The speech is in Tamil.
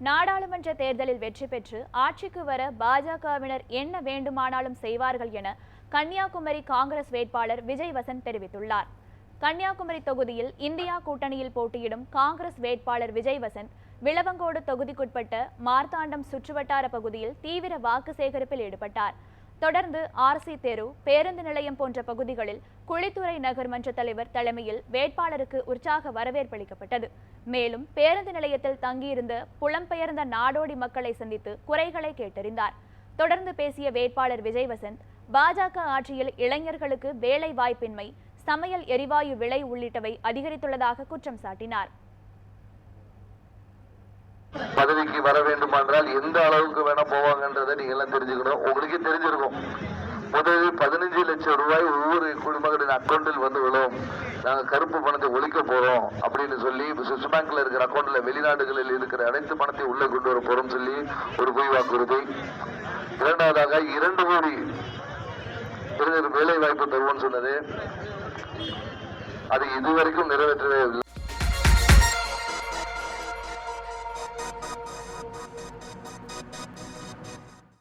நாடாளுமன்ற தேர்தலில் வெற்றி பெற்று ஆட்சிக்கு வர பாஜகவினர் என்ன வேண்டுமானாலும் செய்வார்கள் என கன்னியாகுமரி காங்கிரஸ் வேட்பாளர் விஜய் வசந்த் தெரிவித்துள்ளார். கன்னியாகுமரி தொகுதியில் இந்தியா கூட்டணியில் போட்டியிடும் காங்கிரஸ் வேட்பாளர் விஜய் வசந்த் விளவங்கோடு தொகுதிக்குட்பட்ட மார்த்தாண்டம் சுற்றுவட்டார பகுதியில் தீவிர வாக்கு சேகரிப்பில் ஈடுபட்டார். தொடர்ந்து ஆர்சி தெரு பேருந்து நிலையம் போன்ற பகுதிகளில் குழித்துறை நகர் மன்ற தலைவர் தலைமையில் வேட்பாளருக்கு உற்சாக வரவேற்பளிக்கப்பட்டது மேலும் பேருந்து நிலையத்தில் தங்கியிருந்த புலம்பெயர்ந்த நாடோடி மக்களை சந்தித்து குறைகளை கேட்டறிந்தார். தொடர்ந்து பேசிய வேட்பாளர் விஜய் வசந்த் பாஜக ஆட்சியில் இளைஞர்களுக்கு வேலை வாய்ப்பின்மை சமையல் எரிவாயு விலை உள்ளிட்டவை அதிகரித்துள்ளதாக குற்றம் சாட்டினார். எந்த அளவுக்கு வேணா போவாங்கன்றதை நீங்க எல்லாம் தெரிஞ்சுக்கணும். உங்களுக்கே தெரிஞ்சிருக்கும். முதலில் பதினஞ்சு லட்சம் ரூபாய் ஒவ்வொரு குடும்பங்களின் அக்கௌண்டில் வந்து விழும். நாங்கள் கருப்பு பணத்தை ஒழிக்க போறோம் அப்படின்னு சொல்லி சுவிஸ் பேங்க்ல இருக்கிற அக்கௌண்ட்ல வெளிநாடுகளில் இருக்கிற அனைத்து பணத்தை உள்ள கொண்டு வர போறோம் சொல்லி ஒரு பொய் வாக்குறுதி. இரண்டாவதாக இரண்டு கோடி வேலை வாய்ப்பு தருவோம்னு சொன்னது. அது இதுவரைக்கும் நிறைவேற்றவே இல்லை.